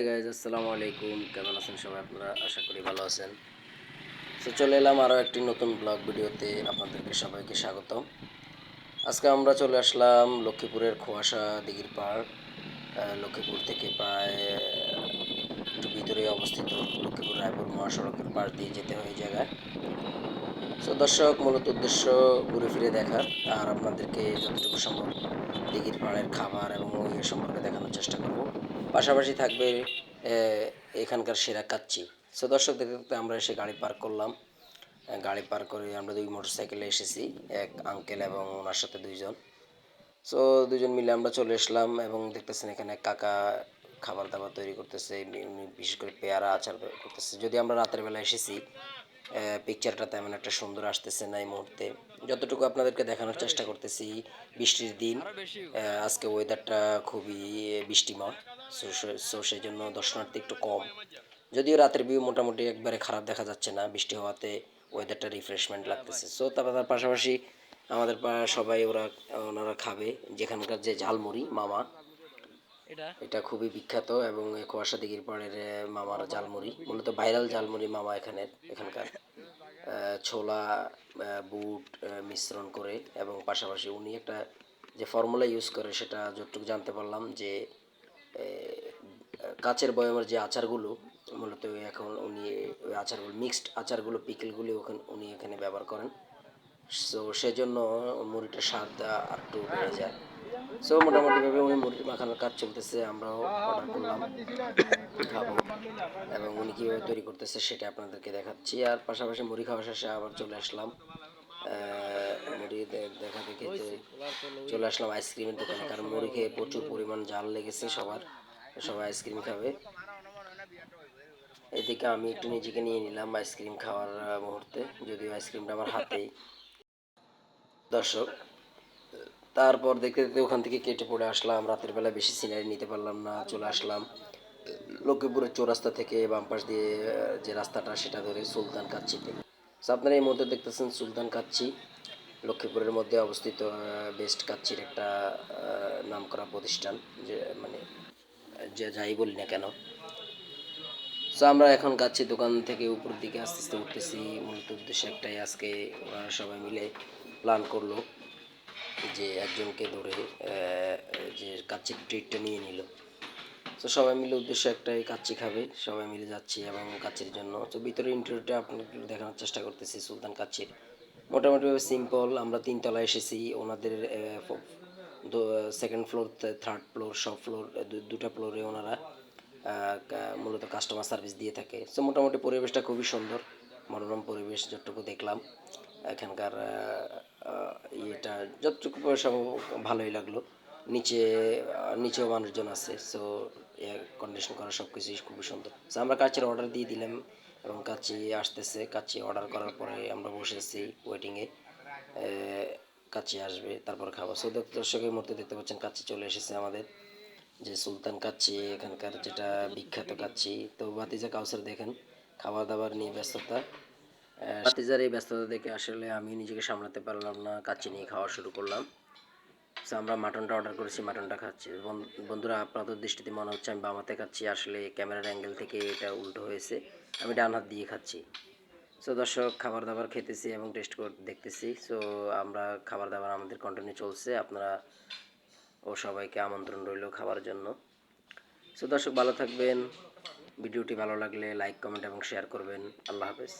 Hi guys আসসালামু আলাইকুম। কেমন আছেন সবাই আপনারা? আশা করি ভালো আছেন। তো চলে এলাম আরও একটি নতুন ব্লগ ভিডিওতে আপনাদেরকে সবাইকে স্বাগত আজকে আমরা চলে আসলাম লক্ষ্মীপুরের খোয়াশা দিঘির পাড়। লক্ষ্মীপুর থেকে প্রায় একটু ভিতরে অবস্থিত লক্ষ্মীপুর রায়পুর মহাসড়কের পাশ দিয়ে যেতে হয় এই জায়গায়। তো দর্শক, মূলত উদ্দেশ্য ঘুরে ফিরে দেখার আর আপনাদেরকে যতটুকু সম্ভব দিঘির পাড়ের খাবার এবং ইয়ে সম্পর্কে দেখানোর চেষ্টা করব। পাশাপাশি থাকবে এখানকার সেরা কাচ্চি। সো দর্শক, দেখতে দেখতে আমরা এসে গাড়ি পার্ক করলাম। গাড়ি পার্ক করে আমরা দুই মোটর সাইকেলে এসেছি, এক আঙ্কেল এবং ওনার সাথে দুইজন। সো দুজন মিলে আমরা চলে এসলাম এবং দেখতেছেন এখানে কাকা খাবার দাবার তৈরি করতেছে বিশেষ করে পেয়ারা আচার করতেছে। যদি আমরা রাতের বেলা এসেছি পিকচারটা তেমন একটা সুন্দর আসতেছে না এই মুহূর্তে। যতটুকু আপনাদেরকে দেখানোর চেষ্টা করতেছি বৃষ্টির দিন আজকে ওয়েদারটা খুবই বৃষ্টিময় সো সেই জন্য দর্শনার্থী একটু কম। যদিও রাতের ভিউ মোটামুটি একবারে খারাপ দেখা যাচ্ছে না বৃষ্টি হওয়াতে ওয়েদারটা রিফ্রেশমেন্ট লাগতেছে। সো তারপর তার পাশাপাশি আমাদের সবাই ওরা ওনারা খাবে যেখানকার যে ঝালমুড়ি মামা এটা? খুবই বিখ্যাত এবং কুয়াশা দিঘির পাড়ের মামার ঝালমুড়ি মূলত ভাইরাল ঝালমুড়ি মামা এখানে এখানকার। ছোলা বুট মিশ্রণ করে এবং পাশাপাশি উনি একটা যে ফর্মুলা ইউজ করে সেটা যতটুকু জানতে পারলাম যে কাচের বয়মের যে আচারগুলো, মূলত এখন উনি ওই আচারগুলো মিক্সড আচারগুলো পিকেলগুলি ওখানে, উনি এখানে ব্যবহার করেন। সো সেজন্য মুড়িটার স্বাদ আর একটু বেড়ে যায়। সো মোটামুটিভাবে উনি মুরগি মাখানোর কাজ চলতেছে, আমরাও অর্ডার করলাম। খাব। এবং উনি কীভাবে তৈরি করতেছে সেটা আপনাদেরকে দেখাচ্ছি। আর পাশাপাশি মুড়ি খাওয়া শেষে আবার চলে আসলাম। মুড়ি দেখা দেখে চলে আসলাম আইসক্রিমের দোকানে, কারণ মুড়ি খেয়ে প্রচুর পরিমাণ জাল লেগেছে সবার। সবাই আইসক্রিম খাবে। এদিকে আমি একটু নিজেকে নিয়ে নিলাম আইসক্রিম খাওয়ার মুহূর্তে। যদিও আইসক্রিমটা আমার হাতেই। দর্শক তারপর দেখতে দেখতে ওখান থেকে কেটে পড়ে আসলাম। রাতের বেলা বেশি সিনারি নিতে পারলাম না চলে আসলাম। লক্ষ্মীপুরের চৌরাস্তা থেকে বাম পাশ দিয়ে যে রাস্তাটা সেটা ধরে সুলতান কাচ্চিতে So, আপনারা এই মুহূর্তে দেখতেছেন সুলতান কাচ্ছি। লক্ষ্মীপুরের মধ্যে অবস্থিত বেস্ট কাচ্ছির একটা নাম করা প্রতিষ্ঠান। যে মানে যে যাই বলি না কেন। সো আমরা এখন কাচ্ছি দোকান থেকে উপর দিকে আস্তে আস্তে উঠতেছি। মূলত উদ্দেশ্য একটাই আজকে ওরা সবাই মিলে প্ল্যান করল। যে একজনকে ধরে যে কাচ্চির ট্রিটটা নিয়ে নিল। তো সবাই মিলে উদ্দেশ্য একটাই কাচ্চি খাবে। সবাই মিলে যাচ্ছি এবং কাচ্চির জন্য। তো ভিতরে ইন্টারভিউটা আপনাকে দেখানোর চেষ্টা করতেছি, সুলতান কাচ্চির। মোটামুটিভাবে সিম্পল আমরা তিনতলায় এসেছি। ওনাদের সেকেন্ড ফ্লোর থার্ড ফ্লোর সব ফ্লোর দুটা ফ্লোরে ওনারা মূলত কাস্টমার সার্ভিস দিয়ে থাকে। সো মোটামুটি পরিবেশটা খুবই সুন্দর। মনোরম পরিবেশ যতটুকু দেখলাম। এখানকার ইয়েটা যতটুকু পয়সা ভালোই লাগল। নিচে নিচেও মানুষজন আছে সো এয়ার কন্ডিশন করা সব কিছুই খুবই সুন্দর। সো আমরা কাছের অর্ডার দিয়ে দিলাম এবং কাচ্চি আসতেছে। কাচ্চি অর্ডার করার পরে আমরা বসেছি ওয়েটিংয়ে কাচ্চি আসবে, তারপর খাব। সো দর্শকের মধ্যে দেখতে পাচ্ছেন কাচ্চি চলে এসেছে আমাদের। যে সুলতান কাচ্চি এখানকার যেটা বিখ্যাত কাচ্চি তো বাতিজা কাউসার দেখেন খাবার দাবার নিয়ে ব্যস্ততা। আহ, বাতিজার এই ব্যস্ততা দেখে আসলে আমি নিজেকে সামলাতে পারলাম না কাচ্চি নিয়ে খাওয়া শুরু করলাম। তো আমরা মাটনটা অর্ডার করেছি মাটনটা খাচ্ছি। বন্ধুরা আপনাদের দৃষ্টিতে মনে হচ্ছে আমি বামাতে খাচ্ছি আসলে ক্যামেরার অ্যাঙ্গেল থেকে এটা উল্টো হয়েছে। আমি ডান হাত দিয়ে খাচ্ছি। সো দর্শক খাবার দাবার খেতেছি এবং টেস্ট করে দেখতেছি। সো আমরা খাবার দাবার আমাদের কন্টিনিউ চলছে। আপনারা ও সবাইকে আমন্ত্রণ রইল খাবার জন্য। সো দর্শক ভালো থাকবেন। ভিডিওটি ভালো লাগলে লাইক কমেন্ট এবং শেয়ার করবেন। আল্লাহ হাফেজ।